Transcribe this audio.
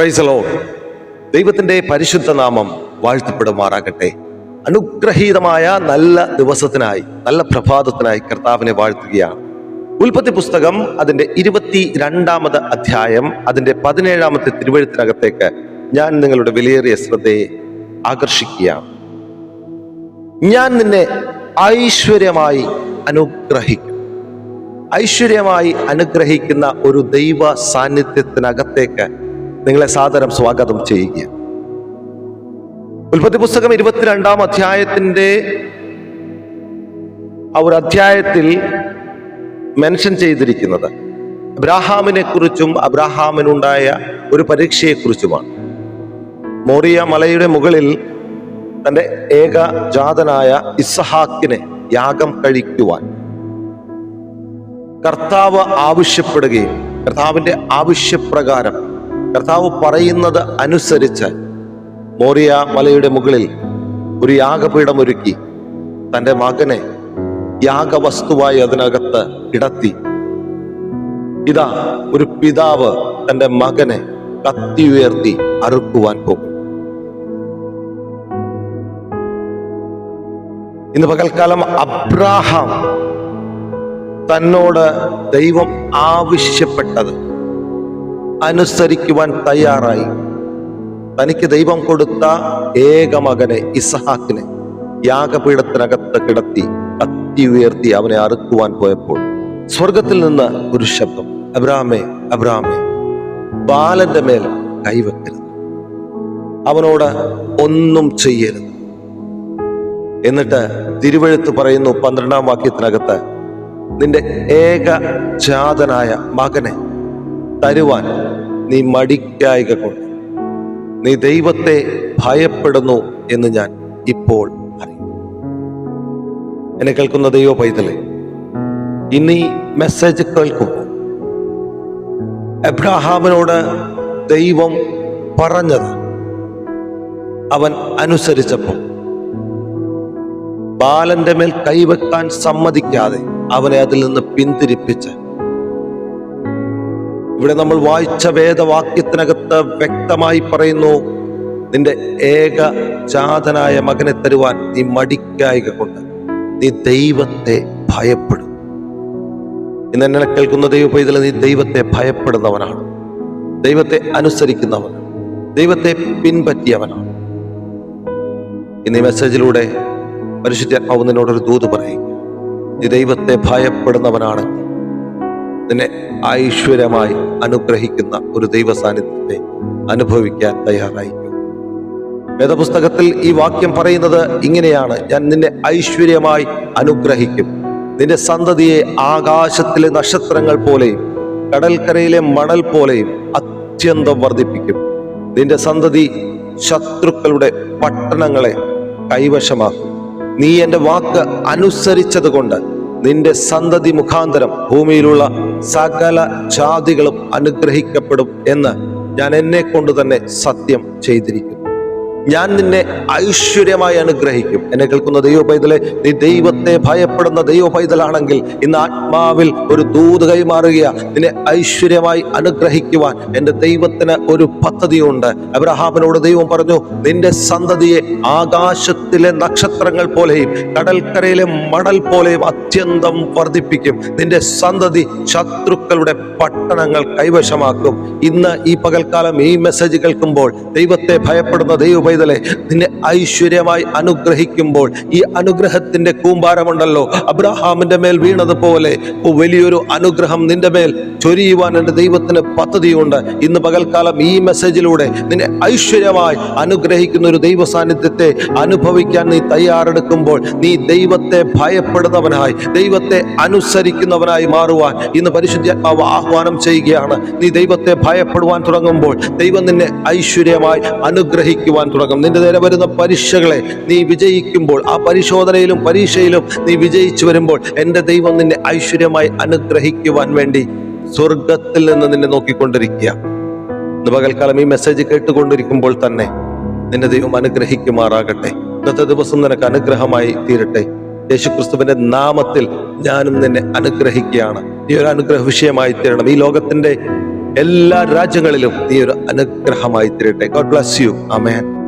പ്രൈസലോ ദൈവത്തിന്റെ പരിശുദ്ധ നാമം വാഴ്ത്തപ്പെടുമാറാകട്ടെ. അനുഗ്രഹീതമായ നല്ല ദിവസത്തിനായി നല്ല പ്രഭാതത്തിനായി കർത്താവിനെ വാഴ്ത്തുകയാണ്. ഉൽപ്പത്തി പുസ്തകം അതിന്റെ ഇരുപത്തി രണ്ടാമത് അധ്യായം അതിന്റെ പതിനേഴാമത്തെ തിരുവഴുത്തിനകത്തേക്ക് ഞാൻ നിങ്ങളുടെ വിലയേറിയ ശ്രദ്ധയെ ആകർഷിക്കുകയാണ്. ഞാൻ നിന്നെ ഐശ്വര്യമായി അനുഗ്രഹിക്കും. ഐശ്വര്യമായി അനുഗ്രഹിക്കുന്ന ഒരു ദൈവ സാന്നിധ്യത്തിനകത്തേക്ക് നിങ്ങളെ സാദരം സ്വാഗതം ചെയ്യുക. ഉൽപ്പത്തി പുസ്തകം ഇരുപത്തിരണ്ടാം അധ്യായത്തിന്റെ ആ ഒരു അധ്യായത്തിൽ മെൻഷൻ ചെയ്തിരിക്കുന്നത് അബ്രാഹാമിനെ കുറിച്ചും അബ്രാഹാമിനുണ്ടായ ഒരു പരീക്ഷയെക്കുറിച്ചുമാണ്. മോറിയ മലയുടെ മുകളിൽ തന്റെ ഏകജാതനായ ഇസ്ഹാക്കിനെ യാഗം കഴിക്കുവാൻ കർത്താവ് ആവശ്യപ്പെടുകയും കർത്താവിന്റെ ആവശ്യപ്രകാരം കർത്താവ് പറയുന്നത് അനുസരിച്ച് മോറിയ മലയുടെ മുകളിൽ ഒരു യാഗപീഠം ഒരുക്കി തന്റെ മകനെ യാഗവസ്തുവായി അതിനകത്ത് കിടത്തി. ഇതാ ഒരു പിതാവ് തന്റെ മകനെ കത്തി ഉയർത്തി അറുക്കുവാൻ പോകും ഇന്ന് പകൽക്കാലം അബ്രാഹാം തന്നോട് ദൈവം ആവശ്യപ്പെട്ടത് അനുസരിക്കുവാൻ തയ്യാറായി. തനിക്ക് ദൈവം കൊടുത്ത ഏക മകനെ ഇസഹാക്കിനെ യാഗപീഠത്തിനകത്ത് കിടത്തി കത്തി ഉയർത്തി അവനെ അറുക്കുവാൻ പോയപ്പോൾ സ്വർഗത്തിൽ നിന്ന് ഒരു ശബ്ദം അബ്രാമേ അബ്രാമേ ബാലന്റെ മേൽ കൈവെക്കരുത്. അവനോട് ഒന്നും ചെയ്യരുത്. എന്നിട്ട് തിരുവഴുത്ത് പറയുന്നു പന്ത്രണ്ടാം വാക്യത്തിനകത്ത് നിന്റെ ഏക ജാതനായ മകനെ തരുവാൻ നീ മടിക്കായ കൊണ്ട്. നീ ദൈവത്തെ ഭയപ്പെടുന്നു എന്ന് ഞാൻ ഇപ്പോൾ അറിയും എന്നെ കേൾക്കുന്ന ദൈവ പൈതലെ ഇനി മെസ്സേജ് കേൾക്കും എബ്രാഹാമിനോട് ദൈവം പറഞ്ഞത് അവൻ അനുസരിച്ചപ്പോൾ. ബാലന്റെ മേൽ കൈവെക്കാൻ സമ്മതിക്കാതെ അവനെ അതിൽ നിന്ന് പിന്തിരിപ്പിച്ച് ഇവിടെ നമ്മൾ വായിച്ച വേദവാക്യത്തിനകത്ത് വ്യക്തമായി പറയുന്നു നിന്റെ ഏക ചാതനായ മകനെ തരുവാൻ നീ മടിക്കായിക കൊണ്ട് നീ ദൈവത്തെ ഭയപ്പെടും. ഇന്ന് എന്നെ കേൾക്കുന്ന ദൈവപൈതൽ നീ ദൈവത്തെ ഭയപ്പെടുന്നവനാണ്. ദൈവത്തെ അനുസരിക്കുന്നവൻ ദൈവത്തെ പിൻപറ്റിയവനാണ്. ഇന്ന് ഈ മെസ്സേജിലൂടെ പരിശുദ്ധാത്മാവ് നിന്നോട് ഒരു ദൂത് പറയും നീ ദൈവത്തെ ഭയപ്പെടുന്നവനാണ് നിന്നെ ഐശ്വര്യമായി അനുഗ്രഹിക്കുന്ന ഒരു ദൈവ സാന്നിധ്യത്തെ അനുഭവിക്കാൻ തയ്യാറായിരിക്കും വേദപുസ്തകത്തിൽ ഈ വാക്യം പറയുന്നത് ഇങ്ങനെയാണ്. ഞാൻ നിന്നെ ഐശ്വര്യമായി അനുഗ്രഹിക്കും. നിന്റെ സന്തതിയെ ആകാശത്തിലെ നക്ഷത്രങ്ങൾ പോലെയും കടൽക്കരയിലെ മണൽ പോലെയും അത്യന്തം വർദ്ധിപ്പിക്കും. നിന്റെ സന്തതി ശത്രുക്കളുടെ പട്ടണങ്ങളെ കൈവശമാക്കും. നീ എന്റെ വാക്ക് അനുസരിച്ചത് കൊണ്ട് നിന്റെ സന്തതി മുഖാന്തരം ഭൂമിയിലുള്ള സകല ജാതികളും അനുഗ്രഹിക്കപ്പെടും എന്ന് ഞാൻ എന്നെ കൊണ്ട് തന്നെ സത്യം ചെയ്തിരിക്കുന്നു. ഞാൻ നിന്നെ ഐശ്വര്യമായി അനുഗ്രഹിക്കും. എന്നെ കേൾക്കുന്ന ദൈവ പൈതലെ നീ ദൈവത്തെ ഭയപ്പെടുന്ന ദൈവ പൈതലാണെങ്കിൽ ഇന്ന് ആത്മാവിൽ ഒരു ദൂത് കൈമാറുക നിന്നെ ഐശ്വര്യമായി അനുഗ്രഹിക്കുവാൻ എന്റെ ദൈവത്തിന് ഒരു പദ്ധതിയുണ്ട്. അബ്രഹാമിനോട് ദൈവം പറഞ്ഞു നിന്റെ സന്തതിയെ ആകാശത്തിലെ നക്ഷത്രങ്ങൾ പോലെയും കടൽക്കരയിലെ മണൽ പോലെയും അത്യന്തം വർദ്ധിപ്പിക്കും. നിന്റെ സന്തതി ശത്രുക്കളുടെ പട്ടണങ്ങൾ കൈവശമാക്കും. ഇന്ന് ഈ പകൽക്കാലം ഈ മെസ്സേജ് കേൾക്കുമ്പോൾ ദൈവത്തെ ഭയപ്പെടുന്ന ദൈവ പൈതലെ നിന്നെ ഐശ്വര്യമായി അനുഗ്രഹിക്കുമ്പോൾ ഈ അനുഗ്രഹത്തിന്റെ കൂമ്പാരമുണ്ടല്ലോ. അബ്രഹാമിന്റെ മേൽ വീണതുപോലെ വലിയൊരു അനുഗ്രഹം നിന്റെ മേൽ ചൊരിയുവാൻ എന്റെ ദൈവത്തിന് പദ്ധതിയുണ്ട്. ഇന്ന് പകൽക്കാലം ഈ മെസ്സേജിലൂടെ നിന്നെ ഐശ്വര്യമായി അനുഗ്രഹിക്കുന്ന ഒരു ദൈവ സാന്നിധ്യത്തെ അനുഭവിക്കാൻ നീ തയ്യാറെടുക്കുമ്പോൾ നീ ദൈവത്തെ ഭയപ്പെടുന്നവനായി ദൈവത്തെ അനുസരിക്കുന്നവനായി മാറുവാൻ ഇന്ന് പരിശുദ്ധാത്മാവ് ആഹ്വാനം ചെയ്യുകയാണ്. നീ ദൈവത്തെ ഭയപ്പെടുവാൻ തുടങ്ങുമ്പോൾ ദൈവം നിന്നെ ഐശ്വര്യമായി അനുഗ്രഹിക്കുവാൻ തുടങ്ങും. നിന്റെ നേരെ വരുന്ന പരീക്ഷകളെ നീ വിജയിക്കുമ്പോൾ ആ പരിശോധനയിലും പരീക്ഷയിലും നീ വിജയിച്ചു വരുമ്പോൾ എന്റെ ദൈവം നിന്നെ ഐശ്വര്യമായി അനുഗ്രഹിക്കുവാൻ വേണ്ടി സ്വർഗത്തിൽ നിന്ന് നിന്നെ നോക്കിക്കൊണ്ടിരിക്കുക. ഇന്ന് പകൽക്കാലം ഈ മെസ്സേജ് കേട്ടുകൊണ്ടിരിക്കുമ്പോൾ തന്നെ നിന്റെ ദൈവം അനുഗ്രഹിക്കുമാറാകട്ടെ. ഇന്നത്തെ ദിവസം നിനക്ക് അനുഗ്രഹമായി തീരട്ടെ. യേശുക്രിസ്തുവിന്റെ നാമത്തിൽ ഞാനും നിന്നെ അനുഗ്രഹിക്കുകയാണ്. നീ ഒരു അനുഗ്രഹ വിഷയമായി തീരണം. ഈ ലോകത്തിന്റെ എല്ലാ രാജ്യങ്ങളിലും നീ ഒരു അനുഗ്രഹമായി തീരട്ടെ. God bless you amen